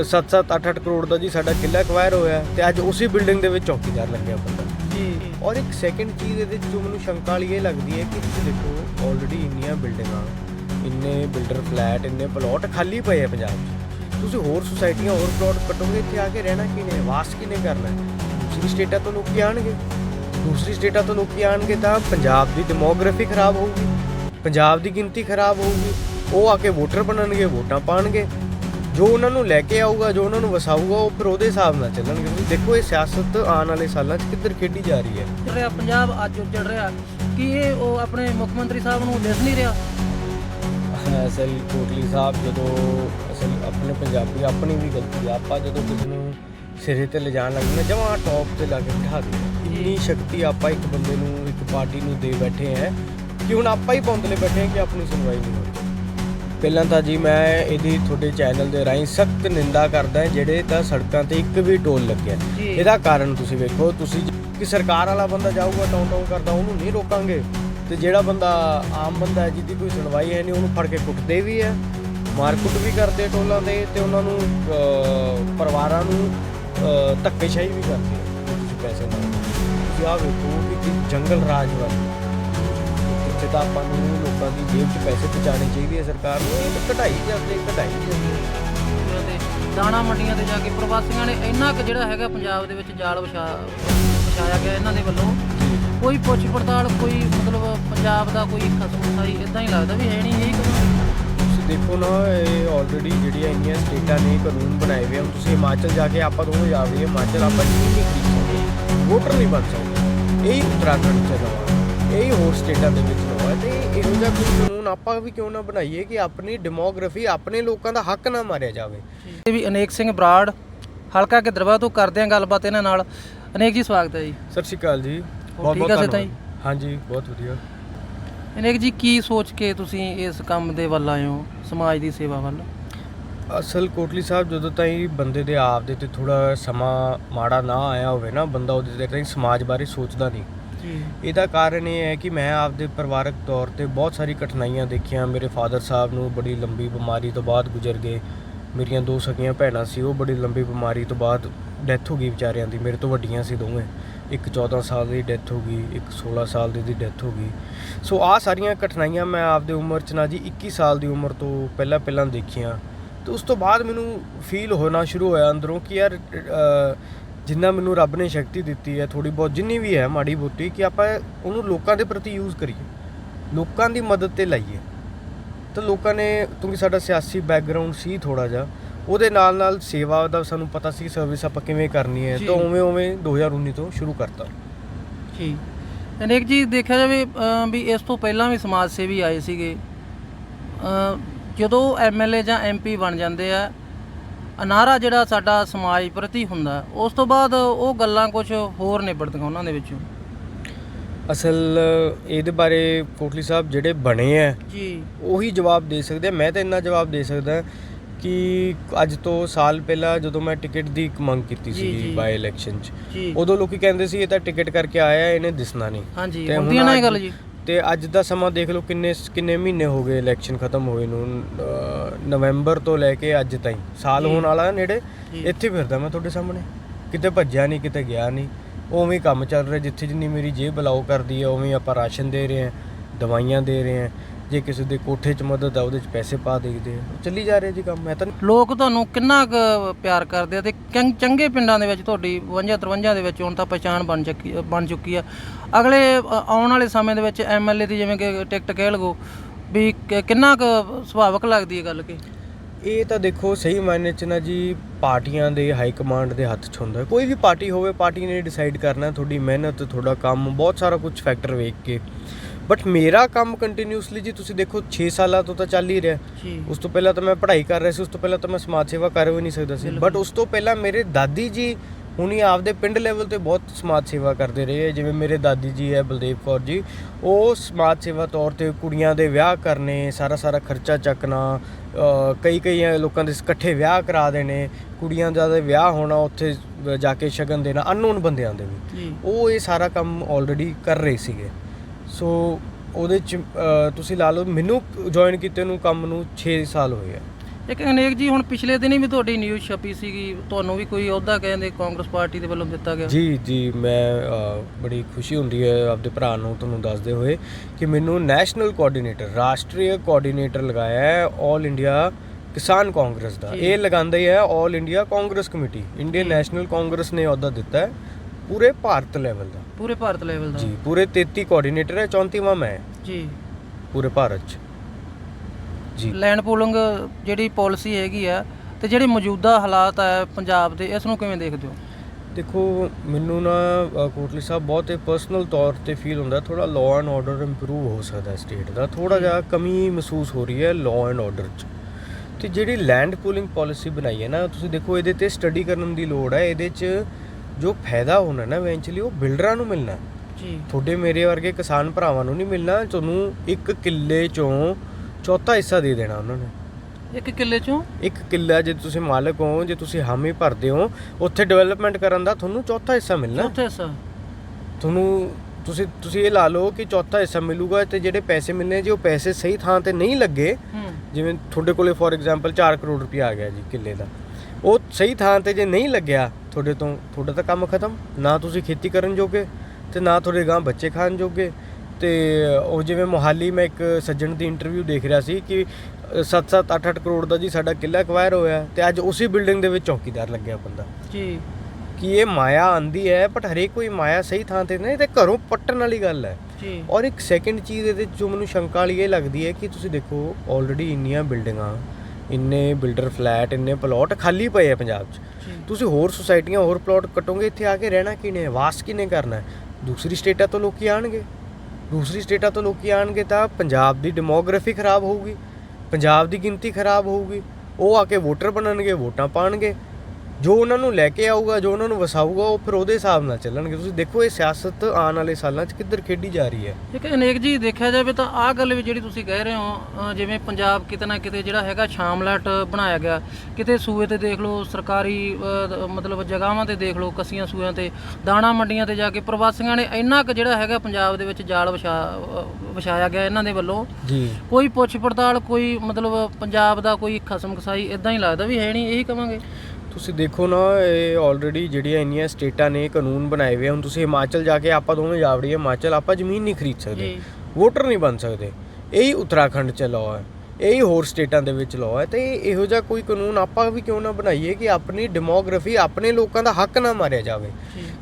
7-7 8-8 ਕਰੋੜ ਦਾ ਜੀ ਸਾਡਾ ਕਿੱਲਾ ਐਕਵਾਇਰ ਹੋਇਆ ਤੇ ਅੱਜ ਉਸੇ ਬਿਲਡਿੰਗ ਦੇ ਵਿੱਚ ਚੌਕੀਦਾਰ ਲੱਗਿਆ ਬੰਦਾ। ਜੀ। ਔਰ ਇੱਕ ਸੈਕੰਡ ਚੀਜ਼ ਇਹਦੇ ਵਿੱਚ ਜੋ ਮੈਨੂੰ ਸ਼ੰਕਾ ਵਾਲੀ ਇਹ ਲੱਗਦੀ ਹੈ ਕਿ ਤੁਸੀਂ ਦੇਖੋ ਆਲਰੇਡੀ ਇੰਨੀਆਂ ਬਿਲਡਿੰਗਾਂ ਇੰਨੇ ਬਿਲਡਰ ਫਲੈਟ ਇੰਨੇ ਪਲਾਟ ਖਾਲੀ ਪਏ ਆ ਪੰਜਾਬ 'ਚ। ਤੁਸੀਂ ਹੋਰ ਸੁਸਾਇਟੀਆਂ ਹੋਰ ਪਲਾਟ ਕੱਟੋਗੇ ਇੱਥੇ ਆ ਕੇ ਰਹਿਣਾ ਕਿਨੇ ਵਾਸ ਕਿਨੇ ਕਰਨਾ? ਦੂਸਰੀ ਸਟੇਟਾਂ ਤੋਂ ਲੋਕੀ ਆਣਗੇ ਦੂਸਰੀ ਸਟੇਟਾਂ ਤੋਂ ਲੋਕੀ ਆਣਗੇ ਤਾਂ ਪੰਜਾਬ ਦੀ ਡੈਮੋਗ੍ਰਾਫੀ ਖਰਾਬ ਹੋਊਗੀ। ਪੰਜਾਬ ਦੀ ਗਿਣਤੀ ਖਰਾਬ ਹੋਊਗੀ। ਉਹ ਆ ਕੇ ਵੋਟਰ ਬਣਨਗੇ ਵੋਟਾਂ ਪਾਣਗੇ। ਜੋ ਉਹਨਾਂ ਨੂੰ ਲੈ ਕੇ ਆਊਗਾ ਜੋ ਉਹਨਾਂ ਨੂੰ ਵਸਾਊਗਾ ਉਹ ਫਿਰ ਉਹਦੇ ਹਿਸਾਬ ਨਾਲ ਚੱਲਣਗੇ। ਤੁਸੀਂ ਦੇਖੋ ਇਹ ਸਿਆਸਤ ਆਉਣ ਵਾਲੇ ਸਾਲਾਂ 'ਚ ਕਿੱਧਰ ਖੇਡੀ ਜਾ ਰਹੀ ਹੈ। ਰਿਹਾ ਪੰਜਾਬ ਅੱਜ ਉੱਜੜ ਰਿਹਾ। ਕੀ ਇਹ ਉਹ ਆਪਣੇ ਮੁੱਖ ਮੰਤਰੀ ਸਾਹਿਬ ਨੂੰ ਦਿਸ ਨਹੀਂ ਰਿਹਾ? ਅਸਲ ਕੋਟਲੀ ਸਾਹਿਬ ਜਦੋਂ ਅਸਲ ਆਪਣੇ ਪੰਜਾਬੀ ਆਪਣੀ ਵੀ ਗਲਤੀ ਆ। ਆਪਾਂ ਜਦੋਂ ਕਿਸੇ ਨੂੰ ਸਿਰੇ ਤੇ ਲਿਜਾਣ ਲੱਗਦੇ ਨੇ ਜਮਾਂ ਟੌਪ ਤੇ ਲਾ ਕੇ ਬਿਠਾ ਦਿੰਦੇ ਇੰਨੀ ਸ਼ਕਤੀ ਆਪਾਂ ਇੱਕ ਬੰਦੇ ਨੂੰ ਇੱਕ ਪਾਰਟੀ ਨੂੰ ਦੇ ਬੈਠੇ ਹੈ ਕਿ ਹੁਣ ਆਪਾਂ ਹੀ ਬੌਂਦਲੇ ਬੈਠੇ ਹਾਂ ਕਿ ਆਪਣੀ ਸੁਣਵਾਈ ਨਹੀਂ ਹੋ ਰਹੀ ਪਹਿਲਾਂ ਤਾਂ ਜੀ ਮੈਂ ਇਹਦੀ ਤੁਹਾਡੇ ਚੈਨਲ ਦੇ ਰਾਹੀਂ ਸਖਤ ਨਿੰਦਾ ਕਰਦਾ ਜਿਹੜੇ ਤਾਂ ਸੜਕਾਂ ਤੇ ਇੱਕ ਵੀ ਟੋਲ ਲੱਗਿਆ। ਇਹਦਾ ਕਾਰਨ ਤੁਸੀਂ ਵੇਖੋ ਤੁਸੀਂ ਕਿ ਸਰਕਾਰ ਵਾਲਾ ਬੰਦਾ ਜਾਊਗਾ ਟੌਂ ਟੌਂ ਕਰਦਾ ਉਹਨੂੰ ਨਹੀਂ ਰੋਕਾਂਗੇ ਤੇ ਜਿਹੜਾ ਬੰਦਾ ਆਮ ਬੰਦਾ ਹੈ ਜਿਹਦੀ ਕੋਈ ਸੁਣਵਾਈ ਹੈ ਨਹੀਂ ਉਹਨੂੰ ਫੜ ਕੇ ਕੁੱਟਦੇ ਵੀ ਹੈ ਮਾਰਕੁੱਟ ਵੀ ਕਰਦੇ ਟੋਲਾਂ ਤੇ ਤੇ ਉਹਨਾਂ ਨੂੰ ਪਰਿਵਾਰਾਂ ਨੂੰ ਧੱਕੇਸ਼ਾਹੀ ਵੀ ਕਰਦੇ ਆ ਤੁਸੀਂ ਪੈਸੇ ਨਾ ਦਿਓ। ਤੁਸੀਂ ਆਹ ਵੇਖੋ ਕਿ ਜੰਗਲ ਰਾਜ ਵਾਲੀ ਇੱਥੇ ਤਾਂ ਆਪਾਂ ਨੂੰ ਲੋਕਾਂ ਦੀ ਜੇਬ 'ਚ ਪੈਸੇ ਪਹੁੰਚਾਉਣੇ ਚਾਹੀਦੇ ਆ ਸਰਕਾਰ ਨੂੰ। ਇਹ ਤਾਂ ਕਢਾਈ ਜਾਂਦੇ ਕਢਾਈ ਜਾਂਦੇ ਤੇ ਦਾਣਾ ਮੰਡੀਆਂ ਤੇ ਜਾ ਕੇ ਪ੍ਰਵਾਸੀਆਂ ਨੇ ਇੰਨਾ ਕੁ ਜਿਹੜਾ ਹੈਗਾ ਪੰਜਾਬ ਦੇ ਵਿੱਚ ਜਾਲ ਵਿਛਾ ਵਿਛਾਇਆ ਗਿਆ ਇਹਨਾਂ ਦੇ ਵੱਲੋਂ। ਕੋਈ ਪੁੱਛ ਪੜਤਾਲ ਕੋਈ ਮਤਲਬ ਪੰਜਾਬ ਦਾ ਕੋਈ ਖਸਮਸਾਈ ਇਦਾਂ ਹੀ ਲੱਗਦਾ ਵੀ ਹੈ ਨਹੀਂ ਇਹੀ ਕਾਨੂੰਨ ਤੁਸੀਂ ਦੇਖੋ ਨਾ ਇਹ ਆਲਰੇਡੀ ਜਿਹੜੀਆਂ ਇੰਨੀਆਂ ਸਟੇਟਾਂ ਨੇ ਕਾਨੂੰਨ ਬਣਾਏ ਹੋਏ ਆ। ਹੁਣ ਤੁਸੀਂ ਹਿਮਾਚਲ ਜਾ ਕੇ ਆਪਾਂ ਦੋਵੇਂ ਜਾਵੇ ਹਿਮਾਚਲ ਆਪਾਂ ਨਹੀਂ ਸਕਦੇ ਵੋਟਰ ਨਹੀਂ ਬਣ ਸਕਦੇ। ਇਹੀ ਉੱਤਰਾਖੰਡ ਚ ਨਵਾਂ। ਇਹੀ ਹੋਰ ਸਟੇਟਾਂ ਦੇ ਵਿੱਚ ਨਵਾਂ ਤੇ ਇਹੋ ਜਿਹਾ ਕੋਈ ਕਾਨੂੰਨ ਆਪਾਂ ਵੀ ਕਿਉਂ ਨਾ ਬਣਾਈਏ ਕਿ ਆਪਣੀ ਡੈਮੋਗ੍ਰਾਫੀ ਆਪਣੇ ਲੋਕਾਂ ਦਾ ਹੱਕ ਨਾ ਮਾਰਿਆ ਜਾਵੇ। ਇਹ ਵੀ ਅਨੇਕ ਸਿੰਘ ਬਰਾੜ ਹਲਕਾ ਗਿੱਦੜਵਾ ਤੋਂ ਕਰਦੇ ਆ ਗੱਲਬਾਤ ਇਹਨਾਂ ਨਾਲ। ਅਨੇਕ ਜੀ ਸਵਾਗਤ ਹੈ ਜੀ। ਸਤਿ ਸ਼੍ਰੀ ਅਕਾਲ ਜੀ। ਆ ਸਿਹਤਾਂ ਜੀ? ਹਾਂਜੀ ਬਹੁਤ ਵਧੀਆ। ਅਨੇਕ ਜੀ ਕੀ ਸੋਚ ਕੇ ਤੁਸੀਂ ਇਸ ਕੰਮ ਦੇ ਵੱਲ ਆਏ ਹੋ ਸਮਾਜ ਦੀ ਸੇਵਾ ਵੱਲ? ਅਸਲ ਕੋਟਲੀ ਸਾਹਿਬ ਜਦੋਂ ਤਾਈਂ ਬੰਦੇ ਦੇ ਆਪ ਦੇ ਤੇ ਥੋੜਾ ਸਮਾਂ ਮਾੜਾ ਨਾ ਆਇਆ ਹੋਵੇ ਨਾ ਬੰਦਾ ਉਹਦੇ ਤੇ ਤਾਈਂ ਸਮਾਜ ਬਾਰੇ ਸੋਚਦਾ ਨਹੀਂ। ਇਹਦਾ ਕਾਰਨ ਇਹ ਹੈ ਕਿ ਮੈਂ ਆਪਦੇ ਪਰਿਵਾਰਕ ਤੌਰ ਤੇ ਬਹੁਤ ਸਾਰੀ ਕਠਿਨਾਈਆਂ ਦੇਖੀਆਂ। ਮੇਰੇ ਫਾਦਰ ਸਾਹਿਬ ਨੂੰ ਬੜੀ ਲੰਬੀ ਬਿਮਾਰੀ ਤੋਂ ਬਾਅਦ ਗੁਜ਼ਰ ਗਏ। ਮੇਰੀਆਂ ਦੋ ਸਕੀਆਂ ਭੈਣਾਂ ਸੀ, ਉਹ ਬੜੀ ਲੰਬੀ ਬਿਮਾਰੀ ਤੋਂ ਬਾਅਦ ਡੈਥ ਹੋ ਗਈ ਵਿਚਾਰਿਆਂ ਦੀ। ਮੇਰੇ ਤੋਂ ਵੱਡੀਆਂ ਸੀ ਦੋਵੇਂ। ਇੱਕ 14 ਸਾਲ ਦੀ ਡੈਥ ਹੋ ਗਈ, ਇੱਕ 16 ਸਾਲ ਦੀ ਦੀ ਡੈਥ ਹੋ ਗਈ। ਸੋ ਆ ਸਾਰੀਆਂ ਕਠਿਨਾਈਆਂ ਮੈਂ ਆਪਦੇ ਉਮਰ ਚ ਨਾ ਜੀ 21 ਸਾਲ ਦੀ ਉਮਰ ਤੋਂ ਪਹਿਲਾਂ ਪਹਿਲਾਂ ਦੇਖੀਆਂ। ਤੇ ਉਸ ਤੋਂ ਬਾਅਦ ਮੈਨੂੰ ਫੀਲ ਹੋਣਾ ਸ਼ੁਰੂ ਹੋਇਆ ਅੰਦਰੋਂ ਕਿ ਯਾਰ ਜਿੰਨਾ ਮੈਨੂੰ ਰੱਬ ਨੇ ਸ਼ਕਤੀ ਦਿੱਤੀ ਹੈ ਥੋੜੀ ਬਹੁਤ ਜਿੰਨੀ ਵੀ ਹੈ ਮਾੜੀ ਬੋਤੀ ਕਿ ਆਪਾਂ ਉਹਨੂੰ ਲੋਕਾਂ ਦੇ ਪ੍ਰਤੀ ਯੂਜ਼ ਕਰੀਏ। ਲੋਕਾਂ ਦੀ ਮਦਦ ਤੇ ਲਾਈਏ। ਤਾਂ ਲੋਕਾਂ ਨੇ ਕਿਉਂਕਿ ਸਾਡਾ ਸਿਆਸੀ ਬੈਕਗ੍ਰਾਉਂਡ ਸੀ ਥੋੜਾ ਜਿਹਾ ਉਹਦੇ ਨਾਲ ਨਾਲ ਸੇਵਾ ਦਾ ਸਾਨੂੰ ਪਤਾ ਸੀ ਸਰਵਿਸ ਆਪਾਂ ਕਿਵੇਂ ਕਰਨੀ ਹੈ। ਤਾਂ ਉਵੇਂ ਉਵੇਂ 2019 ਤੋਂ ਸ਼ੁਰੂ ਕਰਤਾ। ਜੀ। ਅਨੇਕ ਜੀ ਦੇਖਿਆ ਜਾਵੇ ਵੀ ਇਸ ਤੋਂ ਪਹਿਲਾਂ ਵੀ ਸਮਾਜ ਸੇਵੀ ਆਏ ਸੀਗੇ। ਜਦੋਂ ਐਮਐਲਏ ਜਾਂ ਐਮਪੀ ਬਣ ਜਾਂਦੇ ਆ ਅਨਾਰਾ ਜਿਹੜਾ ਸਾਡਾ ਸਮਾਜ ਪ੍ਰਤੀ ਹੁੰਦਾ ਉਸ ਤੋਂ ਬਾਅਦ ਉਹ ਗੱਲਾਂ ਕੁਝ ਹੋਰ ਨਿਬੜਦੀਆਂ ਉਹਨਾਂ ਦੇ ਵਿੱਚੋਂ। ਅਸਲ ਇਹਦੇ ਬਾਰੇ ਕੋਟਲੀ ਸਾਹਿਬ ਜਿਹੜੇ ਬਣੇ ਆ ਜੀ। ਉਹੀ ਜਵਾਬ ਦੇ ਸਕਦੇ ਆ। ਮੈਂ ਤਾਂ ਇੰਨਾ ਜਵਾਬ ਦੇ ਸਕਦਾ ਕਿ ਅੱਜ ਤੋਂ ਸਾਲ ਪਹਿਲਾਂ ਜਦੋਂ ਮੈਂ ਟਿਕਟ ਦੀ ਇੱਕ ਮੰਗ ਕੀਤੀ ਸੀ। ਬਾਈ ਇਲੈਕਸ਼ਨ 'ਚ ਉਦੋਂ ਲੋਕੀ ਕਹਿੰਦੇ ਸੀ ਇਹ ਤਾਂ ਟਿਕਟ ਕਰਕੇ ਆਇਆ ਇਹਨੇ ਦਿਸਣਾ ਨਹੀਂ। ਹਾਂਜੀ ਹੁੰਦੀ ਨਾ ਇਹ ਗੱਲ ਜੀ। ਤੇ ਅੱਜ ਦਾ ਸਮਾਂ ਦੇਖ ਲਓ ਕਿੰਨੇ ਕਿੰਨੇ ਮਹੀਨੇ ਹੋ ਗਏ ਇਲੈਕਸ਼ਨ ਖਤਮ ਹੋਏ ਨੂੰ ਨਵੰਬਰ ਤੋਂ ਲੈ ਕੇ ਅੱਜ ਤਾਈਂ ਸਾਲ। ਹੋਣ ਵਾਲਾ ਨੇੜੇ। ਇੱਥੇ ਫਿਰਦਾ ਮੈਂ ਤੁਹਾਡੇ ਸਾਹਮਣੇ ਕਿਤੇ ਭੱਜਿਆ ਨਹੀਂ ਕਿਤੇ ਗਿਆ ਨਹੀਂ ਉਵੇਂ ਕੰਮ ਚੱਲ ਰਿਹਾ ਜਿੱਥੇ ਜਿੰਨੀ ਮੇਰੀ ਜੇਬ ਬਲਾਓ ਕਰਦੀ ਹੈ ਉਵੇਂ ਆਪਾਂ ਰਾਸ਼ਨ ਦੇ ਰਹੇ ਹਾਂ ਦਵਾਈਆਂ ਦੇ ਰਹੇ ਹਾਂ ਜੇ ਕਿਸੇ ਦੇ ਕੋਠੇ 'ਚ ਮਦਦ ਆ ਉਹਦੇ 'ਚ ਪੈਸੇ ਪਾ ਦੇਈਦੇ ਆ। ਚੱਲੀ ਜਾ ਰਿਹਾ ਜੀ ਕੰਮ ਮੈਂ ਤਾਂ ਲੋਕ ਤੁਹਾਨੂੰ ਕਿੰਨਾ ਕੁ ਪਿਆਰ ਕਰਦੇ ਆ ਤੇ ਚੰ- ਚੰਗੇ ਪਿੰਡਾਂ ਦੇ ਵਿੱਚ ਤੁਹਾਡੀ 52 53 ਦੇ ਵਿੱਚ ਹੁਣ ਤਾਂ ਪਛਾਣ ਬਣ ਚੁੱਕੀ ਬਣ ਚੁੱਕੀ ਆ। ਅਗਲੇ ਅ, ਆਉਣ ਵਾਲੇ ਸਮੇਂ ਦੇ ਵਿੱਚ ਐਮਐਲਏ ਦੀ ਜਿਵੇਂ ਕਿ ਟਿਕਟ ਕਹਿ ਲਗੋ ਵੀ ਕਿ- ਕਿੰਨਾ ਕੁ ਸੁਭਾਵਕ ਲੱਗਦੀ ਹੈ ਗੱਲ ਕਿ? ਇਹ ਤਾਂ ਦੇਖੋ ਸਹੀ ਮਾਇਨੇ 'ਚ ਨਾ ਜੀ ਪਾਰਟੀਆਂ ਦੇ ਹਾਈ ਕਮਾਂਡ ਦੇ ਹੱਥ 'ਚ ਹੁੰਦਾ। ਹੈ। ਕੋਈ ਵੀ ਪਾਰਟੀ ਹੋਵੇ ਪਾਰਟੀ ਨੇ ਡਿਸਾਈਡ ਕਰਨਾ ਤੁਹਾਡੀ ਮਿਹਨਤ ਤੁਹਾਡਾ ਕੰਮ ਬਹੁਤ ਸਾਰਾ ਕੁਝ ਫੈਕਟਰ ਵੇਖ ਕੇ। ਬਟ ਮੇਰਾ ਕੰਮ ਕੰਟੀਨਿਊਸਲੀ ਜੀ ਤੁਸੀਂ ਦੇਖੋ 6 ਸਾਲਾਂ ਤੋਂ ਤਾਂ ਚੱਲ ਹੀ ਰਿਹਾ। ਉਸ ਤੋਂ ਪਹਿਲਾਂ ਤਾਂ ਮੈਂ ਪੜ੍ਹਾਈ ਕਰ ਰਿਹਾ ਸੀ ਉਸ ਤੋਂ ਪਹਿਲਾਂ ਤਾਂ ਮੈਂ ਸਮਾਜ ਸੇਵਾ ਕਰ ਵੀ ਨਹੀਂ ਸਕਦਾ ਸੀ। ਬਟ ਉਸ ਤੋਂ ਪਹਿਲਾਂ ਮੇਰੇ ਦਾਦੀ ਜੀ ਹੁਣੀ ਆਪਦੇ ਪਿੰਡ ਲੈਵਲ ਤੇ ਬਹੁਤ ਸਮਾਜ ਸੇਵਾ ਕਰਦੇ ਰਹੇ। ਜਿਵੇਂ ਮੇਰੇ ਦਾਦੀ ਜੀ ਹੈ ਬਲਦੇਵ ਕੌਰ ਜੀ ਉਹ ਸਮਾਜ ਸੇਵਾ ਤੌਰ ਤੇ ਕੁੜੀਆਂ ਦੇ ਵਿਆਹ ਕਰਨੇ ਸਾਰਾ ਸਾਰਾ ਖਰਚਾ ਚੱਕਣਾ ਕਈ ਕਈ ਲੋਕਾਂ ਦੇ ਇਕੱਠੇ ਵਿਆਹ ਕਰਾ ਦੇਣੇ ਕੁੜੀਆਂ ਦਾ ਵਿਆਹ ਹੋਣਾ ਉੱਥੇ ਜਾ ਕੇ ਸ਼ਗਨ ਦੇਣਾ ਅਨਨੋਨ ਬੰਦਿਆਂ ਦੇ ਵੀ। ਉਹ ਇਹ ਸਾਰਾ ਕੰਮ ਆਲਰੇਡੀ ਕਰ ਰਹੇ ਸੀਗੇ। ਸੋ ਉਹਦੇ ਚ ਅ, ਤੁਸੀਂ ਲਾ ਲਓ ਮੈਨੂੰ ਜੁਆਇਨ ਕੀਤੇ ਨੂੰ ਕੰਮ ਨੂੰ 6 ਸਾਲ ਹੋਏ ਆ। ਇੱਕ ਅਨੇਕ ਜੀ ਹੁਣ ਪਿਛਲੇ ਦਿਨੀ ਵੀ ਤੁਹਾਡੀ ਨਿਊਜ਼ ਛਪੀ ਸੀਗੀ ਤੁਹਾਨੂੰ ਵੀ ਕੋਈ ਅਹੁਦਾ ਕਹਿੰਦੇ ਕਾਂਗਰਸ ਪਾਰਟੀ ਦੇ ਵੱਲੋਂ ਦਿੱਤਾ ਗਿਆ? ਜੀ ਜੀ ਮੈਂ ਅ, ਬੜੀ ਖੁਸ਼ੀ ਹੁੰਦੀ ਹੈ ਆਪਦੇ ਭਰਾ ਨੂੰ ਤੁਹਾਨੂੰ ਦੱਸਦੇ ਹੋਏ ਕਿ ਮੈਨੂੰ ਨੈਸ਼ਨਲ ਕੋਆਰਡੀਨੇਟਰ ਰਾਸ਼ਟਰੀ ਕੋਆਰਡੀਨੇਟਰ ਲਗਾਇਆ ਹੈ 올 ਇੰਡੀਆ ਕਿਸਾਨ ਕਾਂਗਰਸ ਦਾ। ਜੀ। ਇਹ ਲਗਾਉਂਦਾ ਹੀ ਹੈ 올 India Congress committee. Indian national Congress ਨੇ ਅਹੁਦਾ ਦਿੱਤਾ ਹੈ। ਪੂਰੇ ਭਾਰਤ ਲੈਵਲ ਦਾ। ਪੂਰੇ ਭਾਰਤ ਲੈਵਲ ਦਾ। ਜੀ ਪੂਰੇ 33 ਕੋਆਰਡੀਨੇਟਰ ਹੈ 34ਵਾਂ ਮੈਂ। ਜੀ। ਪੂਰੇ ਭਾਰਤ 'ਚ। ਜੀ। ਲੈਂਡ ਪੂਲਿੰਗ ਜਿਹੜੀ ਪਾਲਿਸੀ ਹੈਗੀ ਆ ਤੇ ਜਿਹੜੇ ਮੌਜੂਦਾ ਹਾਲਾਤ ਆ ਪੰਜਾਬ ਦੇ ਇਸ ਨੂੰ ਕਿਵੇਂ ਦੇਖਦੇ ਹੋ? ਦੇਖੋ ਮੈਨੂੰ ਨਾ ਅ, ਕੋਟਲੀ ਸਾਹਿਬ ਬਹੁਤ ਹੀ ਪਰਸਨਲ ਤੌਰ ਤੇ ਫੀਲ ਹੁੰਦਾ ਥੋੜਾ ਲਾਅ ਐਂਡ ਆਰਡਰ ਇੰਪਰੂਵ ਹੋ ਸਕਦਾ ਸਟੇਟ ਦਾ। ਥੋੜਾ ਜਿਹਾ ਕਮੀ ਮਹਿਸੂਸ ਹੋ ਰਹੀ ਹੈ ਲਾਅ ਐਂਡ ਆਰਡਰ 'ਚ। ਤੇ ਜਿਹੜੀ ਲੈਂਡ ਪੂਲਿੰਗ ਪਾਲਿਸੀ ਬਣਾਈ ਹੈ ਨਾ ਤੁਸੀਂ ਦੇਖੋ ਇਹਦੇ ਤੇ ਸਟੱਡੀ ਕਰਨ ਦੀ ਲੋੜ ਹੈ ਇਹਦੇ 'ਚ ਜੋ ਫਾਇਦਾ ਹੋਣਾ ਨਾ ਇਵੈਂਚੁਅਲੀ ਉਹ ਬਿਲਡਰਾਂ ਨੂੰ ਮਿਲਣਾ। ਜੀ। ਤੁਹਾਡੇ ਮੇਰੇ ਵਰਗੇ ਕਿਸਾਨ ਭਰਾਵਾਂ ਨੂੰ ਨਹੀਂ ਮਿਲਣਾ ਤੁਹਾਨੂੰ ਇੱਕ ਕਿੱਲੇ ਚੋਂ ਚੌਥਾ ਹਿੱਸਾ ਦੇ ਦੇਣਾ ਉਹਨਾਂ ਨੇ। ਇੱਕ ਕਿੱਲੇ ਚੋਂ? ਇੱਕ ਕਿੱਲਾ ਜੇ ਤੁਸੀਂ ਮਾਲਕ ਹੋ ਜੇ ਤੁਸੀਂ ਹਾਮੀ ਭਰਦੇ ਹੋ ਉੱਥੇ ਡਿਵੈਲਪਮੈਂਟ ਕਰਨ ਦਾ ਤੁਹਾਨੂੰ ਚੌਥਾ ਹਿੱਸਾ ਮਿਲਣਾ। ਚੌਥੇ ਹਿੱਸਾ। ਤੁਹਾਨੂੰ ਤੁਸੀਂ ਤੁਸੀਂ ਇਹ ਲਾ ਲਓ ਕਿ ਚੌਥਾ ਹਿੱਸਾ ਮਿਲੂਗਾ ਤੇ ਜਿਹੜੇ ਪੈਸੇ ਮਿਲਨੇ ਜੇ ਉਹ ਪੈਸੇ ਸਹੀ ਥਾਂ ਤੇ ਨਹੀਂ ਲੱਗੇ ਜਿਵੇਂ ਤੁਹਾਡੇ ਕੋਲੇ ਫੋਰ ਐਗਜ਼ਾਮਪਲ 4 ਕਰੋੜ ਰੁਪਇਆ ਆ ਗਿਆ ਜੀ ਕਿੱਲੇ ਦਾ। ਉਹ ਸਹੀ ਥਾਂ ਤੇ ਜੇ ਨਹੀਂ ਲੱਗਿਆ ਤੁਹਾਡੇ ਤੋਂ ਤੁਹਾਡਾ ਤਾਂ ਕੰਮ ਖਤਮ। ਨਾ ਤੁਸੀਂ ਖੇਤੀ ਕਰਨ ਜੋਗੇ ਤੇ ਨਾ ਤੁਹਾਡੇ ਗਾਂ ਬੱਚੇ ਖਾਣ ਜੋਗੇ। ਤੇ ਉਹ ਜਿਵੇਂ ਮੋਹਾਲੀ ਮੈਂ ਇੱਕ ਸੱਜਣ ਦੀ ਇੰਟਰਵਿਊ ਦੇਖ ਰਿਹਾ ਸੀ ਕਿ 7-7 8-8 ਕਰੋੜ ਦਾ ਜੀ ਸਾਡਾ ਕਿੱਲਾ ਐਕਵਾਇਰ ਹੋਇਆ ਤੇ ਅੱਜ ਉਸੇ ਬਿਲਡਿੰਗ ਦੇ ਵਿੱਚ ਚੌਕੀਦਾਰ ਲੱਗਿਆ ਬੰਦਾ। ਜੀ। ਕਿ ਇਹ ਮਾਇਆ ਆਂਦੀ ਹੈ ਬਟ ਹਰੇਕ ਕੋਈ ਮਾਇਆ ਸਹੀ ਥਾਂ ਤੇ ਨਹੀਂ ਤੇ ਘਰੋਂ ਪੱਟਣ ਵਾਲੀ ਗੱਲ ਹੈ। ਜੀ। ਔਰ ਇੱਕ ਸੈਕਿੰਡ ਚੀਜ਼ ਇਹਦੇ ਜੋ ਮੈਨੂੰ ਸ਼ੰਕਾ ਵਾਲੀ ਇਹ ਲੱਗਦੀ ਹੈ ਕਿ ਤੁਸੀਂ ਦੇਖੋ ਆਲਰੇਡੀ ਇੰਨੀਆਂ ਬਿਲਡਿੰਗਾਂ ਇੰਨੇ ਬਿਲਡਰ ਫਲੈਟ ਇੰਨੇ ਪਲਾਟ ਖਾਲੀ ਪਏ ਆ ਪੰਜਾਬ 'ਚ। ਤੁਸੀਂ ਹੋਰ ਸੁਸਾਇਟੀਆਂ ਹੋਰ ਪਲਾਟ ਕਟੋਗੇ ਇੱਥੇ ਆ ਕੇ ਰਹਿਣਾ ਕਿਨੇ ਵਾਸ ਕਿਨੇ ਕਰਨਾ? ਦੂਸਰੀ ਸਟੇਟਾਂ ਤੋਂ ਲੋਕੀ ਆਣਗੇ ਦੂਸਰੀ ਸਟੇਟਾਂ ਤੋਂ ਲੋਕੀ ਆਣਗੇ ਤਾਂ ਪੰਜਾਬ ਦੀ ਡੈਮੋਗ੍ਰਾਫੀ ਖਰਾਬ ਹੋਊਗੀ ਪੰਜਾਬ ਦੀ ਗਿਣਤੀ ਖਰਾਬ ਹੋਊਗੀ। ਉਹ ਆ ਕੇ ਵੋਟਰ ਬਣਨਗੇ ਵੋਟਾਂ ਪਾਣਗੇ। ਜੋ ਉਹਨਾਂ ਨੂੰ ਲੈ ਕੇ ਆਊਗਾ ਜੋ ਉਹਨਾਂ ਨੂੰ ਵਸਾਊਗਾ ਉਹ ਫਿਰ ਉਹਦੇ ਹਿਸਾਬ ਨਾਲ ਚੱਲਣਗੇ। ਤੁਸੀਂ ਦੇਖੋ ਇਹ ਸਿਆਸਤ ਆਉਣ ਵਾਲੇ ਸਾਲਾਂ 'ਚ ਕਿੱਧਰ ਖੇਡੀ ਜਾ ਰਹੀ ਹੈ। ਇੱਕ ਅਨੇਕ ਜੀ ਦੇਖਿਆ ਜਾਵੇ ਤਾਂ ਆਹ ਗੱਲ ਵੀ ਜਿਹੜੀ ਤੁਸੀਂ ਕਹਿ ਰਹੇ ਹੋ ਜਿਵੇਂ ਪੰਜਾਬ ਕਿਤੇ ਨਾ ਕਿਤੇ ਜਿਹੜਾ ਹੈਗਾ ਸ਼ਾਮਲਾਟ ਬਣਾਇਆ ਗਿਆ। ਕਿਤੇ ਸੂਏ ਤੇ ਦੇਖ ਲਓ ਸਰਕਾਰੀ ਮਤਲਬ ਜਗ੍ਹਾਵਾਂ ਤੇ ਦੇਖ ਲਓ ਕਸੀਆਂ ਸੂਆਂ ਤੇ ਦਾਣਾ ਮੰਡੀਆਂ ਤੇ ਜਾ ਕੇ ਪ੍ਰਵਾਸੀਆਂ ਨੇ ਇੰਨਾ ਕੁ ਜਿਹੜਾ ਹੈਗਾ ਪੰਜਾਬ ਦੇ ਵਿੱਚ ਜਾਲ ਵਿਛਾ ਵਿਛਾਇਆ ਗਿਆ ਇਹਨਾਂ ਦੇ ਵੱਲੋਂ। ਜੀ। ਕੋਈ ਪੁੱਛ ਪੜਤਾਲ ਕੋਈ ਮਤਲਬ ਪੰਜਾਬ ਦਾ ਕੋਈ ਖਸਮ ਖਸਾਈ ਇਦਾਂ ਹੀ ਲੱਗਦਾ ਵੀ ਹੈ ਨਹੀਂ ਇਹੀ ਕਵਾਂਗੇ। ਤੁਸੀਂ ਦੇਖੋ ਨਾ ਇਹ ਆਲਰੇਡੀ ਜਿਹੜੀਆਂ ਇੰਨੀਆਂ ਸਟੇਟਾਂ ਨੇ ਕਾਨੂੰਨ ਬਣਾਏ ਹੋਏ। ਹੁਣ ਤੁਸੀਂ ਹਿਮਾਚਲ ਜਾ ਕੇ ਆਪਾਂ ਦੋਵੇਂ ਜਾਵੜੀ ਹਿਮਾਚਲ ਆਪਾਂ ਜ਼ਮੀਨ ਨਹੀਂ ਖਰੀਦ ਸਕਦੇ ਵੋਟਰ ਨਹੀਂ ਬਣ ਸਕਦੇ। ਇਹੀ ਉੱਤਰਾਖੰਡ ਚ ਲਾਅ ਹੈ ਇਹੀ ਹੋਰ ਸਟੇਟਾਂ ਦੇ ਵਿੱਚ ਲਾਅ ਹੈ ਤੇ ਇਹੋ ਜਿਹਾ ਕੋਈ ਕਾਨੂੰਨ ਆਪਾਂ ਵੀ ਕਿਉਂ ਨਾ ਬਣਾਈਏ ਕਿ ਆਪਣੀ ਡੈਮੋਗ੍ਰਾਫੀ ਆਪਣੇ ਲੋਕਾਂ ਦਾ ਹੱਕ ਨਾ ਮਾਰਿਆ ਜਾਵੇ।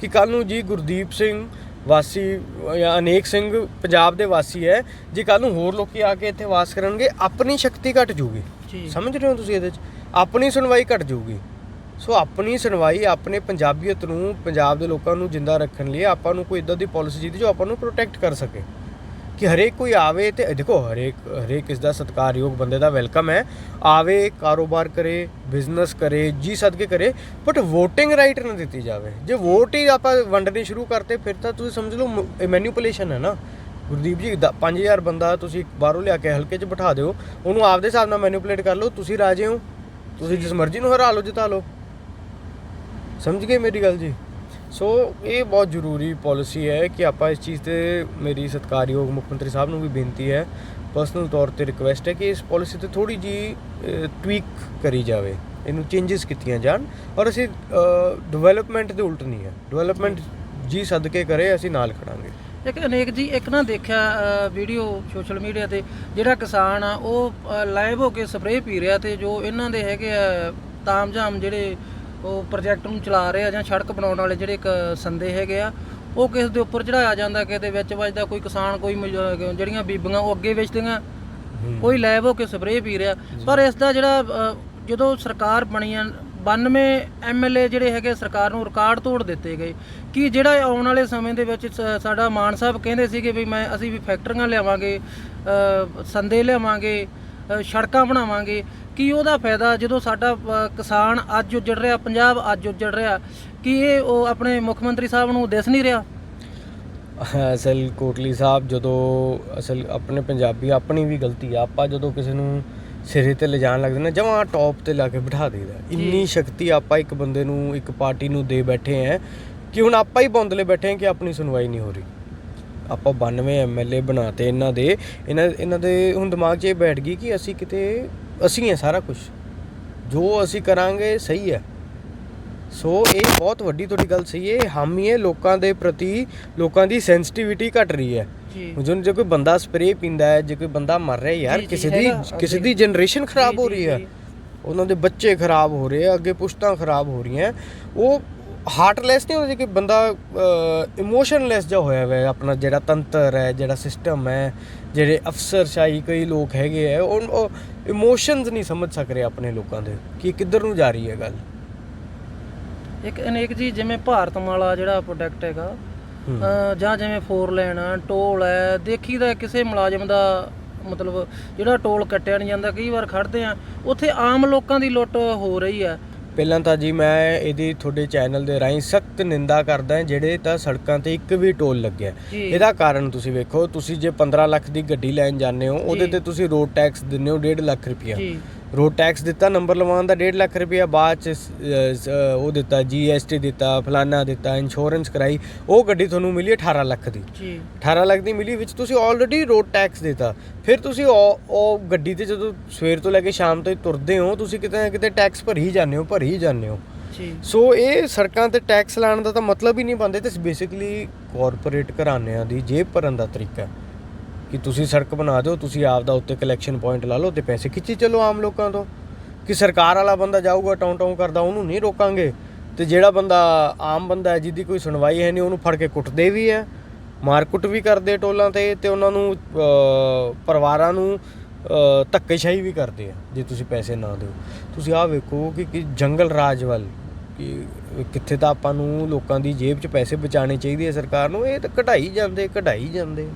ਕਿ ਕੱਲ ਨੂੰ ਜੀ ਗੁਰਦੀਪ ਸਿੰਘ ਵਾਸੀ ਜਾਂ ਅਨੇਕ ਸਿੰਘ ਪੰਜਾਬ ਦੇ ਵਾਸੀ ਹੈ ਜੇ ਕੱਲ ਨੂੰ ਹੋਰ ਲੋਕੀ ਆ ਕੇ ਇੱਥੇ ਵਾਸ ਕਰਨਗੇ ਆਪਣੀ ਸ਼ਕਤੀ ਘਟ ਜੂਗੀ ਸਮਝ ਰਹੇ ਹੋ ਤੁਸੀਂ ਇਹਦੇ 'ਚ? ਆਪਣੀ ਸੁਣਵਾਈ ਘਟ ਜਾਊਗੀ। ਸੋ ਆਪਣੀ ਸੁਣਵਾਈ ਆਪਣੇ ਪੰਜਾਬੀਅਤ ਨੂੰ, ਪੰਜਾਬ ਦੇ ਲੋਕਾਂ ਨੂੰ ਜਿੰਦਾ ਰੱਖਣ ਲਈ ਆਪਾਂ ਨੂੰ ਕੋਈ ਇਦਾਂ ਦੀ ਪਾਲਿਸੀ ਚਾਹੀਦੀ ਜੋ ਆਪਾਂ ਨੂੰ ਪ੍ਰੋਟੈਕਟ ਕਰ ਸਕੇ। ਕਿ ਹਰੇਕ ਕੋਈ ਆਵੇ ਤੇ ਦੇਖੋ, ਹਰੇਕ ਹਰੇਕ ਇਸ ਦਾ ਸਤਿਕਾਰਯੋਗ ਬੰਦੇ ਦਾ ਵੈਲਕਮ ਹੈ। ਆਵੇ, ਕਾਰੋਬਾਰ ਕਰੇ ਬਿਜ਼ਨਸ ਕਰੇ, ਜੀ ਸਦਕੇ ਕਰੇ ਬਟ VOTING ਰਾਈਟ ਨਾ ਦਿੱਤੀ ਜਾਵੇ। ਜੇ ਵੋਟ ਹੀ ਆਪਾਂ ਵੰਡਣੀ ਸ਼ੁਰੂ ਕਰਤੇ, ਫਿਰ ਤਾਂ ਤੁਸੀਂ ਸਮਝ ਲਓ ਮੈਨੂਪੂਲੇਸ਼ਨ ਹੈ ਨਾ। ਗੁਰਦੀਪ ਜੀ 5000 ਬੰਦਾ ਤੁਸੀਂ ਬਾਹਰੋਂ ਲਿਆ ਕੇ ਹਲਕੇ 'ਚ ਬਿਠਾ ਦਿਓ, ਉਹਨੂੰ ਆਪਦੇ ਹਿਸਾਬ ਨਾਲ ਮੈਨੂਪੂਲੇਟ ਕਰ ਲਓ, ਤੁਸੀਂ ਰਾਜੇ ਹੋ। ਤੁਸੀਂ ਜਿਸ ਮਰਜ਼ੀ ਨੂੰ ਹਰਾ ਲਓ, ਜਿਤਾ ਲਓ। ਸਮਝ ਗਏ ਮੇਰੀ ਗੱਲ ਜੀ? ਸੋ ਇਹ ਬਹੁਤ ਜ਼ਰੂਰੀ ਪਾਲਿਸੀ ਹੈ ਕਿ ਆਪਾਂ ਇਸ ਚੀਜ਼ ਤੇ ਮੇਰੀ ਸਤਿਕਾਰਯੋਗ ਮੁੱਖ ਮੰਤਰੀ ਸਾਹਿਬ ਨੂੰ ਵੀ ਬੇਨਤੀ ਹੈ ਪਰਸਨਲ ਤੌਰ ਤੇ ਰਿਕੁਐਸਟ ਹੈ ਕਿ ਇਸ ਪਾਲਿਸੀ ਤੇ ਥੋੜੀ ਜੀ ਟਵੀਕ ਕਰੀ ਜਾਵੇ। ਇਹਨੂੰ ਚੇਂਜਸ ਕੀਤੀਆਂ ਜਾਣ। ਔਰ ਅਸੀਂ ਡਿਵੈਲਪਮੈਂਟ ਦੇ ਉਲਟ ਨਹੀਂ ਹੈ। ਡਿਵੈਲਪਮੈਂਟ ਜੀ ਸਦਕੇ ਕਰੇ, ਅਸੀਂ ਨਾਲ ਖੜਾਂਗੇ। ਇੱਕ ਅਨੇਕ ਜੀ, ਇੱਕ ਨਾ ਦੇਖਿਆ ਵੀਡੀਓ ਸੋਸ਼ਲ ਮੀਡੀਆ ਤੇ ਜਿਹੜਾ ਕਿਸਾਨ ਆ, ਉਹ ਲਾਈਵ ਹੋ ਕੇ ਸਪਰੇਅ ਪੀ ਰਿਹਾ ਤੇ ਜੋ ਇਹਨਾਂ ਦੇ ਹੈਗੇ ਆ, ਤਾਮਝਾਮ ਜਿਹੜੇ ਉਹ ਪ੍ਰੋਜੈਕਟ ਨੂੰ ਚਲਾ ਰਹੇ ਆ ਜਾਂ ਸੜਕ ਬਣਾਉਣ ਵਾਲੇ ਜਿਹੜੇ ਇੱਕ ਸੰਦੇ ਹੈਗੇ ਆ ਉਹ ਕਿਸ ਦੇ ਉੱਪਰ ਚੜਾਇਆ ਜਾਂਦਾ ਦੇ ਵਿੱਚ ਵੱਜਦਾ ਕੋਈ ਕਿਸਾਨ ਕੋਈ ਮਜ- ਜਿਹੜੀਆਂ ਬੀਬੀਆਂ ਉਹ ਅੱਗੇ ਵੇਚਦੀਆਂ ਕੋਈ ਲਾਈਵ ਹੋ ਕੇ ਸਪਰੇਅ ਪੀ ਰਿਹਾ। ਪਰ ਇਸ ਦਾ ਜਿਹੜਾ ਅ, ਜਦੋਂ ਸਰਕਾਰ ਬਣੀ ਆ 92 ਐਮਐਲਏ ਜਿਹੜੇ ਹੈਗੇ ਸਰਕਾਰ ਨੂੰ ਰਿਕਾਰਡ ਤੋੜ ਦਿੱਤੇ ਗਏ। ਕਿ ਜਿਹੜਾ ਆਉਣ ਵਾਲੇ ਸਮੇਂ ਦੇ ਵਿੱਚ ਸ- ਸਾਡਾ ਮਾਨ ਸਾਹਿਬ ਕਹਿੰਦੇ ਸੀਗੇ ਵੀ ਮੈਂ ਅਸੀਂ ਵੀ ਫੈਕਟਰੀਆਂ ਲਿਆਵਾਂਗੇ ਅ, ਸੰਦੇ ਲਿਆਵਾਂਗੇ ਅ, ਸੜਕਾਂ ਬਣਾਵਾਂਗੇ। ਕੀ ਉਹਦਾ ਫਾਇਦਾ ਜਦੋਂ ਸਾਡਾ ਕਿਸਾਨ ਅੱਜ ਉੱਜੜ ਰਿਹਾ ਪੰਜਾਬ ਅੱਜ ਉੱਜੜ ਰਿਹਾ ਕੀ ਇਹ ਉਹ ਆਪਣੇ ਮੁੱਖ ਮੰਤਰੀ ਸਾਹਿਬ ਨੂੰ ਦਿਸ ਨਹੀਂ ਰਿਹਾ? ਅਸਲ ਕੋਟਲੀ ਸਾਹਿਬ ਜਦੋਂ ਅਸਲ ਆਪਣੇ ਪੰਜਾਬੀ ਆਪਣੀ ਵੀ ਗਲਤੀ ਆ ਆਪਾਂ ਜਦੋਂ ਕਿਸੇ ਨੂੰ ਸਿਰੇ ਤੇ ਲਿਜਾਣ ਲੱਗਦੇ ਨਾ ਜਮਾਂ ਟੌਪ ਤੇ ਲਾ ਕੇ ਬਿਠਾ ਦੇਈਦਾ। ਇੰਨੀ ਸ਼ਕਤੀ ਆਪਾਂ ਇੱਕ ਬੰਦੇ ਨੂੰ ਇੱਕ ਪਾਰਟੀ ਨੂੰ ਦੇ ਬੈਠੇ ਆ ਕਿ ਹੁਣ ਆਪਾਂ ਹੀ ਬੌਂਦਲੇ ਬੈਠੇ ਆ ਕਿ ਆਪਣੀ ਸੁਣਵਾਈ ਨਹੀਂ ਹੋ ਰਹੀ। ਆਪਾਂ 92 ਐਮਐਲਏ ਬਣਾਤੇ ਇਹਨਾਂ ਦੇ ਇਹਨਾਂ ਇਹਨਾਂ ਦੇ ਹੁਣ ਦਿਮਾਗ 'ਚ ਇਹ ਬੈਠ ਗਈ ਕਿ ਅਸੀਂ ਕਿਤੇ ਅਸੀਂ ਹੈ ਸਾਰਾ ਕੁਝ ਜੋ ਅਸੀਂ ਕਰਾਂਗੇ ਸਹੀ ਹੈ। ਸੋ ਇਹ ਬਹੁਤ ਵੱਡੀ ਤੁਹਾਡੀ ਗੱਲ ਸਹੀ ਹੈ। ਹਾਮੀ ਹੈ। ਲੋਕਾਂ ਦੇ ਪ੍ਰਤੀ ਲੋਕਾਂ ਦੀ ਸੈਂਸਿਟੀਵਿਟੀ ਘਟ ਰਹੀ ਹੈ। ਜੀ। ਹੁਣ ਜੇ ਕੋਈ ਬੰਦਾ ਸਪਰੇਅ ਪੀਂਦਾ ਹੈ ਜੇ ਕੋਈ ਬੰਦਾ ਮਰ ਰਿਹਾ ਯਾਰ ਕਿਸੇ ਦੀ ਕਿਸੇ। ਦੀ ਜਨਰੇਸ਼ਨ ਖਰਾਬ ਹੋ ਰਹੀ ਹੈ। ਉਹਨਾਂ ਦੇ ਬੱਚੇ ਖਰਾਬ ਹੋ ਰਹੇ ਆ ਅੱਗੇ ਪੁਸ਼ਤਾਂ ਖਰਾਬ ਹੋ ਰਹੀਆਂ। ਉਹ ਹਾਰਟਲੈਸ ਨਹੀਂ ਹੁੰਦਾ ਕਿ ਬੰਦਾ ਇਮੋਸ਼ਨਲੈਸ ਜਿਹਾ ਹੋਇਆ ਹੋਇਆ ਹੈ ਆਪਣਾ ਜਿਹੜਾ ਤੰਤਰ ਹੈ ਜਿਹੜਾ ਸਿਸਟਮ ਹੈ ਜਿਹੜੇ ਅਫਸਰਸ਼ਾਹੀ ਕਈ ਲੋਕ ਹੈਗੇ ਆ ਉਹ ਇਮੋਸ਼ਨਸ ਨਹੀਂ ਸਮਝ ਸਕ ਰਹੇ ਆਪਣੇ ਲੋਕਾਂ ਦੇ ਕਿ ਕਿੱਧਰ ਨੂੰ ਜਾ ਰਹੀ ਹੈ ਗੱਲ ਇੱਕ ਅਨੇਕ ਜੀ ਜਿਵੇਂ ਭਾਰਤਮਾਲਾ ਜਿਹੜਾ ਪ੍ਰੋਡਕਟ ਹੈਗਾ ਹੂੰ। ਜਾਂ ਜਿਵੇਂ ਫੋਰ ਲੈਨ ਟੋਲ ਹੈ ਦੇਖੀਦਾ ਕਿਸੇ ਮੁਲਾਜ਼ਮ ਦਾ ਮਤਲਬ ਜਿਹੜਾ ਟੋਲ ਕੱਟਿਆ ਨਹੀਂ ਜਾਂਦਾ ਕਈ ਵਾਰ ਖੜਦੇ ਆ ਉੱਥੇ ਆਮ ਲੋਕਾਂ ਦੀ ਲੁੱਟ ਹੋ ਰਹੀ ਆ ਪਹਿਲਾਂ ਤਾਂ ਜੀ ਮੈਂ ਇਹਦੀ ਤੁਹਾਡੇ ਚੈਨਲ ਦੇ ਰਾਹੀਂ ਸਖਤ ਨਿੰਦਾ ਕਰਦਾ ਹਾਂ ਜਿਹੜੇ ਤਾਂ ਸੜਕਾਂ ਤੇ ਇੱਕ ਵੀ ਟੋਲ ਲੱਗਿਆ। ਇਹਦਾ ਕਾਰਨ ਤੁਸੀਂ ਵੇਖੋ ਤੁਸੀਂ ਜੇ 15 ਲੱਖ ਦੀ ਗੱਡੀ ਲੈਣ ਜਾਂਦੇ ਹੋ ਉਹਦੇ। ਤੇ ਤੁਸੀਂ ਰੋਡ ਟੈਕਸ ਦਿੰਦੇ ਹੋ 1.5 ਲੱਖ ਰੁਪਇਆ ਰੋਡ ਟੈਕਸ ਦਿੱਤਾ ਨੰਬਰ ਲਵਾਉਣ ਦਾ 1.5 ਲੱਖ ਰੁਪਇਆ ਬਾਅਦ ਚ ਉਹ ਦਿੱਤਾ ਜੀਐਸਟੀ ਦਿੱਤਾ ਫਲਾਨਾ ਦਿੱਤਾ ਇੰਸ਼ੋਰੈਂਸ ਕਰਾਈ ਉਹ ਗੱਡੀ ਤੁਹਾਨੂੰ ਮਿਲੀ 18 ਲੱਖ ਦੀ। ਜੀ। 18 ਲੱਖ ਦੀ ਮਿਲੀ ਵਿੱਚ ਤੁਸੀਂ ਆਲਰੇਡੀ ਰੋਡ ਟੈਕਸ ਦਿੱਤਾ। ਫਿਰ ਤੁਸੀਂ ਉਹ ਗੱਡੀ ਤੇ ਜਦੋਂ ਸਵੇਰ ਤੋਂ ਲੈ ਕੇ ਸ਼ਾਮ ਤੱਕ ਤੁਰਦੇ ਹੋ ਤੁਸੀਂ ਕਿਤੇ ਨਾ ਕਿਤੇ ਟੈਕਸ ਭਰੀ ਜਾਂਦੇ ਹੋ ਭਰੀ ਜਾਂਦੇ ਹੋ। ਜੀ। ਸੋ ਇਹ ਸੜਕਾਂ ਤੇ ਟੈਕਸ ਲਾਉਣ ਦਾ ਤਾਂ ਮਤਲਬ ਹੀ ਨਹੀਂ ਬੰਦੇ ਤੇ ਬੇਸਿਕਲੀ ਕਾਰਪੋਰੇਟ ਘਰਾਣਿਆਂ ਦੀ ਜੇਬ ਭਰਨ ਦਾ ਤਰੀਕਾ ਹੈ। ਕਿ ਤੁਸੀਂ ਸੜਕ ਬਣਾ ਦਿਓ, ਤੁਸੀਂ ਆਪ ਦਾ ਉੱਤੇ ਕਲੈਕਸ਼ਨ ਪੁਆਇੰਟ ਲਾ ਲਓ ਤੇ ਪੈਸੇ ਖਿੱਚੀ ਚੱਲੋ ਆਮ ਲੋਕਾਂ ਤੋਂ। ਕਿ ਸਰਕਾਰ ਵਾਲਾ ਬੰਦਾ ਜਾਊਗਾ, ਟੌਂ ਟੌਂ ਕਰਦਾ, ਉਹਨੂੰ ਨਹੀਂ ਰੋਕਾਂਗੇ। ਤੇ ਜਿਹੜਾ ਬੰਦਾ ਆਮ ਬੰਦਾ ਹੈ, ਜਿਹਦੀ ਕੋਈ ਸੁਣਵਾਈ ਹੈ ਨਹੀਂ, ਉਹਨੂੰ ਫੜ ਕੇ ਕੁੱਟਦੇ ਵੀ ਹੈ। ਮਾਰਕੁੱਟ ਵੀ ਕਰਦੇ ਟੋਲਾਂ ਤੇ ਤੇ ਉਹਨਾਂ ਨੂੰ ਪਰਿਵਾਰਾਂ ਨੂੰ ਧੱਕੇਸ਼ਾਹੀ ਵੀ ਕਰਦੇ ਆ, ਜੇ ਤੁਸੀਂ ਪੈਸੇ ਨਾ ਦਿਓ। ਤੁਸੀਂ ਆਹ ਵੇਖੋ ਕਿ ਕਿ ਜੰਗਲ ਰਾਜ ਵੱਲ, ਕਿ ਕਿੱਥੇ ਤਾਂ ਆਪਾਂ ਨੂੰ ਲੋਕਾਂ ਦੀ ਜੇਬ 'ਚ ਪੈਸੇ ਬਚਾਉਣੇ ਚਾਹੀਦੇ ਆ ਸਰਕਾਰ ਨੂੰ। ਇਹ ਤਾਂ ਕਢਾਈ ਜਾਂਦੇ ਘਟਾਈ ਜਾਂਦੇ।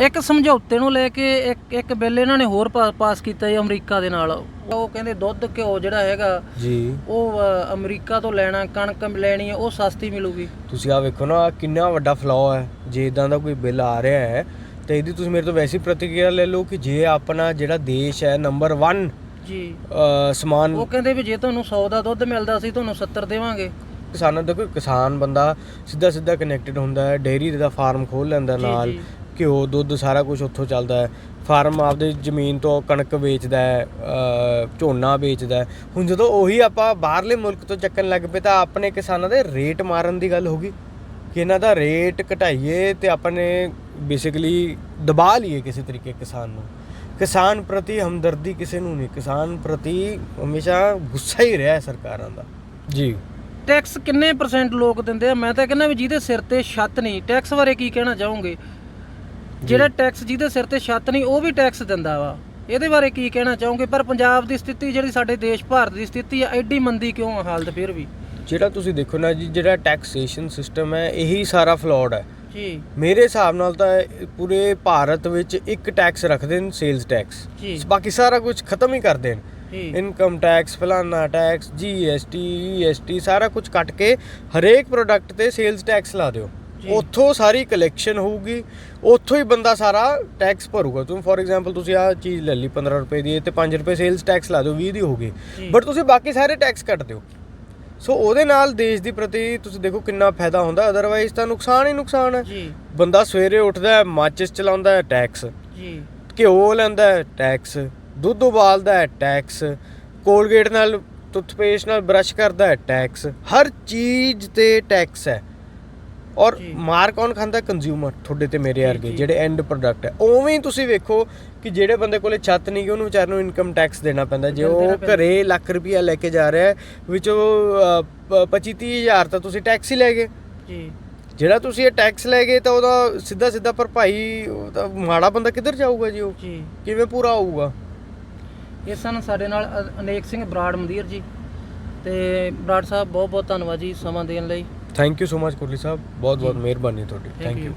ਇੱਕ ਸਮਝੌਤੇ ਨੂੰ ਲੈ ਕੇ ਇੱਕ ਇੱਕ ਬਿੱਲ ਇਹਨਾਂ ਨੇ ਹੋਰ ਪਾ- ਪਾਸ ਕੀਤਾ ਹੈ ਅਮਰੀਕਾ ਦੇ ਨਾਲ। ਉਹ ਕਹਿੰਦੇ ਦੁੱਧ ਘਿਓ ਜਿਹੜਾ ਹੈਗਾ ਜੀ। ਉਹ ਅ, ਅਮਰੀਕਾ ਤੋਂ ਲੈਣਾ ਕਣਕ ਲੈਣੀ ਹੈ ਉਹ ਸਸਤੀ ਮਿਲੂਗੀ। ਤੁਸੀਂ ਆ ਵੇਖੋ ਨਾ ਕਿੰਨਾ ਵੱਡਾ ਫਲੋ ਹੈ। ਜੇ ਇਦਾਂ ਦਾ ਕੋਈ ਬਿੱਲ ਆ ਰਿਹਾ ਹੈ ਤੇ ਇਹਦੀ ਤੁਸੀਂ ਮੇਰੇ ਤੋਂ ਵੈਸੀ ਪ੍ਰਤੀਕਿਰਿਆ ਲੈ ਲਓ ਕਿ ਜੇ ਆਪਣਾ ਜਿਹੜਾ ਦੇਸ਼ ਹੈ ਨੰਬਰ 1 ਜੀ। ਸਮਾਨ ਉਹ ਕਹਿੰਦੇ ਵੀ ਜੇ ਤੁਹਾਨੂੰ 100 ਦਾ ਦੁੱਧ ਮਿਲਦਾ ਸੀ ਤੁਹਾਨੂੰ 70 ਦੇਵਾਂਗੇ। ਕਿਸਾਨਾਂ ਦਾ ਕੋਈ ਕਿਸਾਨ ਬੰਦਾ ਸਿੱਧਾ ਸਿੱਧਾ ਕਨੈਕਟਡ ਹੁੰਦਾ ਹੈ ਡੇਅਰੀ ਦਾ ਫਾਰਮ ਖੋਲ ਲੈਂਦਾ ਜੀ, ਨਾਲ। ਜੀ। ਘਿਓ ਦੁੱਧ ਸਾਰਾ ਕੁਝ ਉੱਥੋਂ ਚੱਲਦਾ ਹੈ। ਫਾਰਮ ਆਪਦੇ ਜ਼ਮੀਨ ਤੋਂ ਕਣਕ ਵੇਚਦਾ ਹੈ ਝੋਨਾ ਵੇਚਦਾ ਹੈ। ਹੁਣ ਜਦੋਂ ਉਹੀ ਆਪਾਂ ਬਾਹਰਲੇ ਮੁਲਕ ਤੋਂ ਚੱਕਣ ਲੱਗ ਪਏ ਤਾਂ ਆਪਣੇ ਕਿਸਾਨਾਂ ਦੇ ਰੇਟ ਮਾਰਨ ਦੀ ਗੱਲ ਹੋਗੀ ਕਿ ਇਹਨਾਂ ਦਾ ਰੇਟ ਘਟਾਈਏ ਤੇ ਆਪਣੇ ਬੇਸਿਕਲੀ ਦਬਾ ਲਈਏ ਕਿਸੇ ਤਰੀਕੇ ਕਿਸਾਨ ਨੂੰ। ਕਿਸਾਨ ਪ੍ਰਤੀ ਹਮਦਰਦੀ ਕਿਸੇ ਨੂੰ ਨਹੀਂ ਕਿਸਾਨ ਪ੍ਰਤੀ ਹਮੇਸ਼ਾ ਗੁੱਸਾ ਹੀ ਰਿਹਾ ਹੈ ਸਰਕਾਰਾਂ ਦਾ। ਜੀ। ਟੈਕਸ ਕਿੰਨੇ ਪਰਸੈਂਟ ਲੋਕ ਦਿੰਦੇ ਆ? ਮੈਂ ਤਾਂ ਕਹਿੰਦਾ ਵੀ ਜਿਹਦੇ ਸਿਰ ਤੇ ਛੱਤ ਨਹੀਂ ਟੈਕਸ ਬਾਰੇ ਕੀ ਕਹਿਣਾ ਚਾਹੋਗੇ? ਜਿਹੜਾ ਟੈਕਸ ਜਿਹਦੇ ਸਿਰ ਤੇ ਛੱਤ ਨਹੀਂ ਉਹ ਵੀ ਟੈਕਸ ਦਿੰਦਾ ਵਾ। ਇਹਦੇ ਬਾਰੇ ਕੀ ਕਹਿਣਾ ਚਾਹੋਗੇ? ਪਰ ਪੰਜਾਬ ਦੀ ਸਥਿਤੀ ਜਿਹੜੀ ਸਾਡੇ ਦੇਸ਼ ਭਾਰਤ ਦੀ ਸਥਿਤੀ ਆ ਐਡੀ ਮੰਦੀ ਕਿਉਂ ਆ ਹਾਲਤ ਫਿਰ ਵੀ? ਜਿਹੜਾ ਤੁਸੀਂ ਦੇਖੋ ਨਾ ਜੀ ਜਿਹੜਾ ਟੈਕਸੇਸ਼ਨ ਸਿਸਟਮ ਹੈ ਇਹੀ ਸਾਰਾ ਫਲॉड ਹੈ। ਜੀ। ਮੇਰੇ ਹਿਸਾਬ ਨਾਲ ਤਾਂ ਪੂਰੇ ਭਾਰਤ ਵਿੱਚ ਇੱਕ ਟੈਕਸ ਰੱਖਦੇ ਨੇ ਸੇਲਸ ਟੈਕਸ ਜੀ। ਬਾਕੀ ਸਾਰਾ ਕੁਝ ਖਤਮ ਹੀ ਕਰ ਦੇਣ। ਇਨਕਮ ਟੈਕਸ ਫਲਾਨਾ ਟੈਕਸ ਜੀਐਸਟੀ ਈਐਸਟੀ ਸਾਰਾ ਕੁਝ ਕੱਟ ਕੇ ਹਰੇਕ ਪ੍ਰੋਡਕਟ ਤੇ ਸੇਲਸ ਟੈਕਸ ਲਾ ਦਿਓ। ਉੱਥੋਂ ਸਾਰੀ ਕਲੈਕਸ਼ਨ ਹੋਊਗੀ ਉੱਥੋਂ ਹੀ ਬੰਦਾ ਸਾਰਾ ਟੈਕਸ ਭਰੂਗਾ। ਤੁਸੀਂ ਫੋਰ ਐਗਜ਼ਾਮਪਲ ਤੁਸੀਂ ਆਹ ਚੀਜ਼ ਲੈ ਲਈ 15 ਰੁਪਏ ਦੀ ਤੇ 5 ਰੁਪਏ ਸੇਲਸ ਟੈਕਸ ਲਾ ਦਿਓ 20 ਦੀ ਜੀ। ਬਟ ਤੁਸੀਂ ਬਾਕੀ ਸਾਰੇ ਟੈਕਸ ਕੱਟ ਦਿਓ। ਸੋ ਉਹਦੇ ਨਾਲ ਦੇਸ਼ ਦੀ ਪ੍ਰਤੀ ਤੁਸੀਂ ਦੇਖੋ ਕਿੰਨਾ ਫਾਇਦਾ ਹੁੰਦਾ ਅਦਰਵਾਈਜ਼ ਤਾਂ ਨੁਕਸਾਨ ਹੀ ਨੁਕਸਾਨ ਹੈ। ਜੀ। ਬੰਦਾ ਸਵੇਰੇ ਉੱਠਦਾ ਹੈ ਮਾਚਿਸ ਚਲਾਉਂਦਾ ਹੈ ਟੈਕਸ ਜੀ। ਘਿਓ ਲੈਂਦਾ ਹੈ ਟੈਕਸ ਦੁੱਧ ਉਬਾਲਦਾ ਹੈ ਟੈਕਸ ਕੋਲਗੇਟ ਨਾਲ ਟੁੱਥਪੇਸਟ ਨਾਲ ਬਰਸ਼ ਕਰਦਾ ਹੈ ਟੈਕਸ ਹਰ ਚੀਜ਼ ਤੇ ਟੈਕਸ ਹੈ। ਔਰ। ਮਾਰ ਕੌਣ ਖਾਂਦਾ? ਕੰਜ਼ਿਊਮਰ ਤੁਹਾਡੇ ਤੇ ਮੇਰੇ ਵਰਗੇ। ਜਿਹੜੇ ਐਂਡ ਪ੍ਰੋਡਕਟ ਹੈ। ਉਵੇਂ ਹੀ ਤੁਸੀਂ ਵੇਖੋ ਕਿ ਜਿਹੜੇ ਬੰਦੇ ਕੋਲੇ ਛੱਤ ਨਹੀਂ ਗੀ ਉਹਨੂੰ ਵਿਚਾਰ ਨੂੰ ਇਨਕਮ ਟੈਕਸ ਦੇਣਾ ਪੈਂਦਾ। ਜੇ ਉਹ। ਘਰੇ ਲੱਖ ਰੁਪਇਆ ਲੈ ਕੇ ਜਾ ਰਿਹਾ ਵਿੱਚੋਂ 25 ਹਜ਼ਾਰ ਤਾਂ ਤੁਸੀਂ ਟੈਕਸ ਹੀ ਲੈ ਗਏ। ਜੀ। ਜਿਹੜਾ ਤੁਸੀਂ ਇਹ ਟੈਕਸ ਲੈ ਗਏ ਤਾਂ ਉਹਦਾ ਸਿੱਧਾ ਸਿੱਧਾ ਭਰਪਾਈ ਉਹ ਤਾਂ ਮਾੜਾ ਬੰਦਾ ਕਿੱਧਰ ਜਾਊਗਾ ਜੀ ਉਹ? ਕਿਵੇਂ ਪੂਰਾ ਹੋਊਗਾ? ਇਹ ਸਨ ਸਾਡੇ ਨਾਲ ਅਨੇਕ ਸਿੰਘ ਬਰਾੜ ਮੰਦੀਰ ਜੀ। ਤੇ ਬਰਾੜ ਸਾਹਿਬ ਬਹੁਤ ਬਹੁਤ ਧੰਨਵਾਦ ਜੀ ਸਮਾਂ ਦੇਣ ਲਈ। Thank you so much Kohli ਸਾਹਿਬ ਬਹੁਤ ਬਹੁਤ ਮਿਹਰਬਾਨੀ ਤੁਹਾਡੀ ਥੈਂਕ. ਯੂ